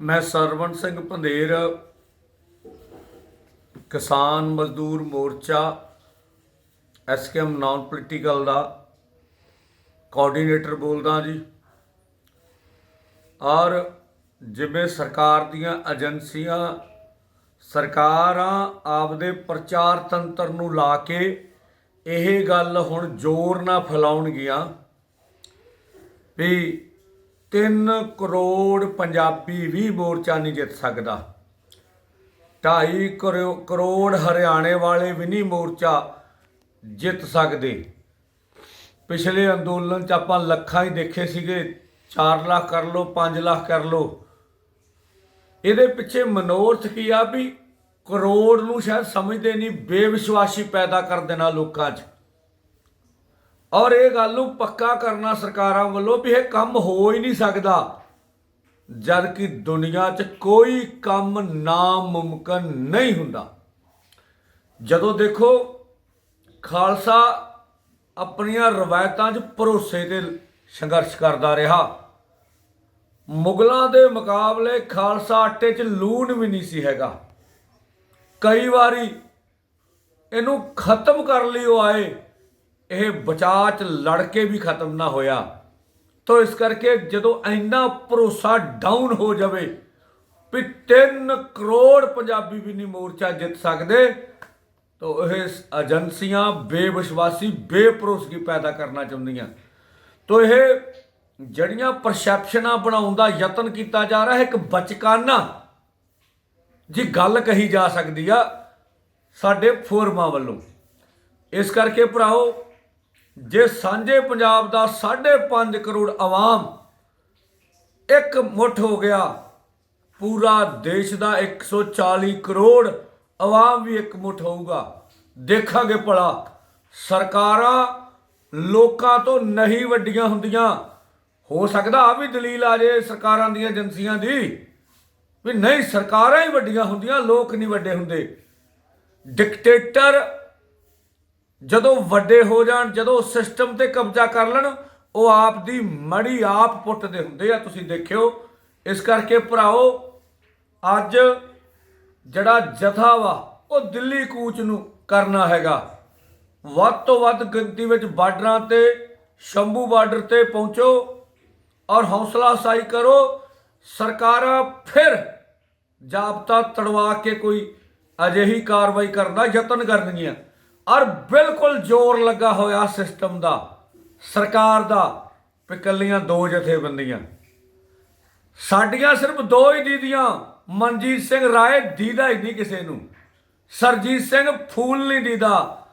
ਮੈਂ Sarwan Singh Pandher, Kisan Mazdoor Morcha, SKM non political ਦਾ coordinator ਬੋਲਦਾ ਜੀ। ਔਰ ਜਿਵੇਂ ਸਰਕਾਰ ਦੀਆਂ ਏਜੰਸੀਆਂ ਸਰਕਾਰਾਂ ਆਪਦੇ ਪ੍ਰਚਾਰ ਤੰਤਰ ਨੂੰ ਲਾ ਕੇ ਇਹ ਗੱਲ ਹੁਣ ਜ਼ੋਰ ਨਾਲ ਫੈਲਾਉਣਗੀਆਂ ਵੀ 3 ਕਰੋੜ ਪੰਜਾਬੀ ਵੀ ਮੋਰਚਾ ਨਹੀਂ ਜਿੱਤ ਸਕਦਾ। 2.5 ਕਰੋੜ ਹਰਿਆਣੇ ਵਾਲੇ ਵੀ ਨਹੀਂ ਮੋਰਚਾ ਜਿੱਤ ਸਕਦੇ। ਪਿਛਲੇ ਅੰਦੋਲਨ ਚ ਆਪਾਂ ਲੱਖਾਂ ਹੀ ਦੇਖੇ ਸੀਗੇ। 4 ਲੱਖ ਕਰ ਲਓ 5 ਲੱਖ ਕਰ ਲਓ। ਇਹਦੇ ਪਿੱਛੇ ਮਨੋਰਥ ਕੀ ਆ ਵੀ ਕਰੋੜ ਨੂੰ ਸ਼ਾਇਦ ਸਮਝਦੇ ਨਹੀਂ, ਬੇਵਿਸ਼ਵਾਸੀ ਪੈਦਾ ਕਰ ਦੇਣਾ ਲੋਕਾਂ 'ਚ। ਔਰ ਇਹ ਗੱਲ ਨੂੰ ਪੱਕਾ ਕਰਨਾ ਸਰਕਾਰਾਂ ਵੱਲੋਂ ਵੀ ਇਹ ਕੰਮ ਹੋ ਹੀ ਨਹੀਂ ਸਕਦਾ। ਜਦ ਕਿ ਦੁਨੀਆ 'ਚ ਕੋਈ ਕੰਮ ਨਾਮੁਮਕਨ ਨਹੀਂ ਹੁੰਦਾ। ਜਦੋਂ ਦੇਖੋ, ਖਾਲਸਾ ਆਪਣੀਆਂ ਰਵਾਇਤਾਂ 'ਚ ਭਰੋਸੇ ਤੇ ਸੰਘਰਸ਼ ਕਰਦਾ ਰਿਹਾ। ਮੁਗਲਾਂ ਦੇ ਮੁਕਾਬਲੇ ਖਾਲਸਾ ਆਟੇ 'ਚ ਲੂਣ ਵੀ ਨਹੀਂ ਸੀ ਹੈਗਾ। ਕਈ ਵਾਰੀ ਇਹਨੂੰ ਖਤਮ ਕਰਨ ਲਈ ਉਹ ਆਏ। ਇਹ ਬਚਾਅ 'ਚ ਲੜ ਕੇ ਵੀ ਖਤਮ ਨਾ ਹੋਇਆ। ਤੋ ਇਸ ਕਰਕੇ ਜਦੋਂ ਇੰਨਾ ਭਰੋਸਾ ਡਾਊਨ ਹੋ ਜਾਵੇ ਵੀ 3 ਕਰੋੜ ਪੰਜਾਬੀ ਵੀ ਨਹੀਂ ਮੋਰਚਾ ਜਿੱਤ ਸਕਦੇ, ਤਾਂ ਇਹ ਏਜੰਸੀਆਂ ਬੇਵਿਸ਼ਵਾਸੀ ਬੇਭਰੋਸਗੀ ਪੈਦਾ ਕਰਨਾ ਚਾਹੁੰਦੀਆਂ। ਤੋ ਇਹ ਜਿਹੜੀਆਂ ਪਰਸੈਪਸ਼ਨਾਂ ਬਣਾਉਣ ਦਾ ਯਤਨ ਕੀਤਾ ਜਾ ਰਿਹਾ ਹੈ ਇੱਕ ਬਚਕਾਨਾ ਜੀ ਗੱਲ ਕਹੀ ਜਾ ਸਕਦੀ ਆ ਸਾਡੇ ਫੋਰਮਾਂ ਵੱਲੋਂ। ਇਸ ਕਰਕੇ ਭਰਾਓ ਜੇ ਸਾਂਝੇ ਪੰਜਾਬ ਦਾ 5.5 ਕਰੋੜ ਆਵਾਮ ਇੱਕ ਮੁੱਠ ਹੋ ਗਿਆ, ਪੂਰਾ ਦੇਸ਼ ਦਾ 140 ਕਰੋੜ ਆਵਾਮ ਵੀ ਇੱਕ ਮੁੱਠ ਹੋਊਗਾ। ਦੇਖਾਂਗੇ ਭਲਾ, ਸਰਕਾਰਾਂ ਲੋਕਾਂ ਤੋਂ ਨਹੀਂ ਵੱਡੀਆਂ ਹੁੰਦੀਆਂ। ਹੋ ਸਕਦਾ ਆ ਵੀ ਦਲੀਲ ਆ ਜੇ ਸਰਕਾਰਾਂ ਦੀਆਂ ਏਜੰਸੀਆਂ ਦੀ, ਵੀ ਨਹੀਂ, ਸਰਕਾਰਾਂ ਹੀ ਵੱਡੀਆਂ ਹੁੰਦੀਆਂ, ਲੋਕ ਨਹੀਂ ਵੱਡੇ ਹੁੰਦੇ। ਡਿਕਟੇਟਰ ਜਦੋਂ ਵੱਡੇ ਹੋ ਜਾਣ, ਜਦੋਂ ਸਿਸਟਮ ਤੇ ਕਬਜ਼ਾ ਕਰ ਲੈਣ, ਉਹ ਆਪ ਦੀ ਮੜੀ ਆਪ ਪੁੱਟਦੇ ਹੁੰਦੇ ਆ, ਤੁਸੀਂ ਦੇਖਿਓ। ਇਸ ਕਰਕੇ ਭਰਾਓ, ਅੱਜ ਜਿਹੜਾ ਜਥਾ ਵਾ, ਉਹ ਦਿੱਲੀ ਕੂਚ ਨੂੰ ਕਰਨਾ ਹੈਗਾ। ਵੱਧ ਤੋਂ ਵੱਧ ਗਿਣਤੀ ਵਿੱਚ ਬਾਰਡਰਾਂ ਤੇ, ਸ਼ੰਭੂ ਬਾਰਡਰ ਤੇ ਪਹੁੰਚੋ ਔਰ ਹੌਸਲਾ ਅਫਜ਼ਾਈ ਕਰੋ। ਸਰਕਾਰਾਂ ਫਿਰ ਜਾਬਤਾ ਤੜਵਾ ਕੇ ਕੋਈ ਅਜਿਹੀ ਕਾਰਵਾਈ ਕਰਨ ਦਾ ਯਤਨ ਕਰਨਗੀਆਂ। ਔਰ ਬਿਲਕੁਲ ਜ਼ੋਰ ਲੱਗਾ ਹੋਇਆ ਸਿਸਟਮ ਦਾ, ਸਰਕਾਰ ਦਾ, ਵੀ ਇਕੱਲੀਆਂ ਦੋ ਜਥੇਬੰਦੀਆਂ। ਸਾਡੀਆਂ ਸਿਰਫ ਦੋ ਹੀ ਦੀਦੀਆਂ, ਮਨਜੀਤ ਸਿੰਘ ਰਾਏ ਦੀਦਾ ਹੀ ਨਹੀਂ ਕਿਸੇ ਨੂੰ। ਸਰਜੀਤ ਸਿੰਘ ਫੂਲ ਨਹੀਂ ਦੀਦਾ,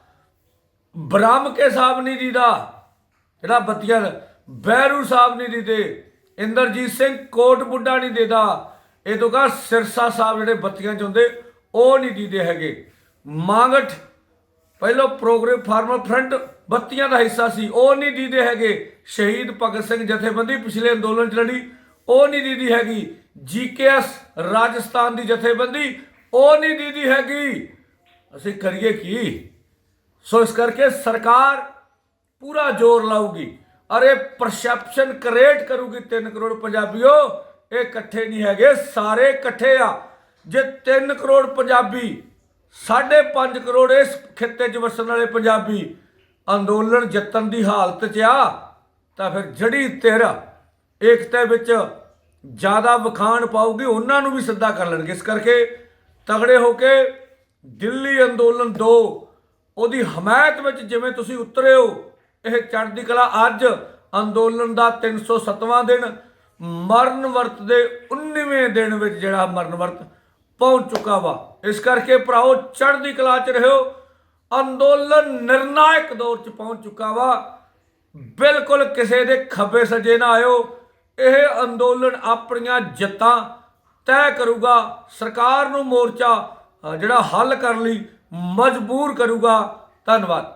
ਬ੍ਰਹਮ ਕੇ ਸਾਹਿਬ ਨਹੀਂ ਦੀਦਾ, ਜਿਹੜਾ ਬੱਤੀਆਂ ਬਹਿਰੂ ਸਾਹਿਬ ਨਹੀਂ ਦੀਦੇ, ਇੰਦਰਜੀਤ ਸਿੰਘ ਕੋਟ ਬੁੱਢਾ ਨਹੀਂ ਦੇਦਾ, ਇਹ ਤੋਂ ਕਾ ਸਿਰਸਾ ਸਾਹਿਬ ਜਿਹੜੇ ਬੱਤੀਆਂ ਚ ਹੁੰਦੇ, ਉਹ ਨਹੀਂ ਦੀਦੇ ਹੈਗੇ। ਮਾਂਗਟ ਪਹਿਲੋ ਪ੍ਰੋਗਰਾਮ ਫਾਰਮਰ ਫਰੰਟ ਬੱਤੀਆਂ ਦਾ ਹਿੱਸਾ ਸੀ। ਉਹ ਨਹੀਂ ਦੀਦੇ ਹੈਗੇ। ਸ਼ਹੀਦ ਭਗਤ ਸਿੰਘ ਜਥੇਬੰਦੀ ਪਿਛਲੇ ਅੰਦੋਲਨ ਚ ਲੜੀ। ਉਹ ਨਹੀਂ ਦੀਦੀ ਹੈਗੀ। ਜੀਕੇਐਸ ਰਾਜਸਥਾਨ ਦੀ ਜਥੇਬੰਦੀ। ਉਹ ਨਹੀਂ ਦੀਦੀ ਹੈਗੀ। ਅਸੀਂ ਕਰੀਏ ਕੀ? ਸੋ ਇਸ ਕਰਕੇ ਸਰਕਾਰ ਪੂਰਾ ਜ਼ੋਰ ਲਾਊਗੀ। ਅਰੇ ਪਰਸੈਪਸ਼ਨ ਕ੍ਰੀਏਟ ਕਰੂਗੀ 3 ਕਰੋੜ ਪੰਜਾਬੀਓ। ਇਹ ਇਕੱਠੇ ਨਹੀਂ ਹੈਗੇ। ਸਾਰੇ ਇਕੱਠੇ ਆ। ਜੇ 3 ਕਰੋੜ ਪੰਜਾਬੀ 5.5 ਕਰੋੜ ਇਸ ਖਿੱਤੇ 'ਚ ਵਸਣ ਵਾਲੇ ਪੰਜਾਬੀ ਅੰਦੋਲਨ ਜਿੱਤਣ ਦੀ ਹਾਲਤ 'ਚ ਆ, ਤਾਂ ਫਿਰ ਜੜੀ ਧਿਰ ਏਕਤਾ ਵਿੱਚ ਜ਼ਿਆਦਾ ਵਖਾਣ ਪਾਉਗੀ ਉਹਨਾਂ ਨੂੰ ਵੀ ਸਿੱਧਾ ਕਰ ਲੈਣਗੇ। ਇਸ ਕਰਕੇ ਤਗੜੇ ਹੋ ਕੇ ਦਿੱਲੀ ਅੰਦੋਲਨ 2 ਉਹਦੀ ਹਮਾਇਤ ਵਿੱਚ ਜਿਵੇਂ ਤੁਸੀਂ ਉਤਰੇ ਹੋ, ਇਹ ਚੜ੍ਹਦੀ ਕਲਾ ਅੱਜ ਅੰਦੋਲਨ ਦਾ 307ਵਾਂ ਦਿਨ, ਮਰਨ ਵਰਤ ਦੇ 19ਵੇਂ ਦਿਨ ਵਿੱਚ ਜਿਹੜਾ ਮਰਨ ਵਰਤ ਪਹੁੰਚ ਚੁੱਕਾ ਵਾ। ਇਸ ਕਰਕੇ ਭਰਾਓ, ਚੜ੍ਹਦੀ ਕਲਾ 'ਚ ਰਹਿਓ ਅੰਦੋਲਨ ਨਿਰਣਾਇਕ ਦੌਰ 'ਚ ਪਹੁੰਚ ਚੁੱਕਾ ਵਾ। ਬਿਲਕੁਲ ਕਿਸੇ ਦੇ ਖੱਬੇ ਸੱਜੇ ਨਾ ਆਇਓ। ਇਹ ਅੰਦੋਲਨ ਆਪਣੀਆਂ ਜਿੱਤਾਂ ਤੈਅ ਕਰੂਗਾ। ਸਰਕਾਰ ਨੂੰ ਮੋਰਚਾ ਜਿਹੜਾ ਹੱਲ ਕਰਨ ਲਈ ਮਜਬੂਰ ਕਰੂਗਾ। ਧੰਨਵਾਦ।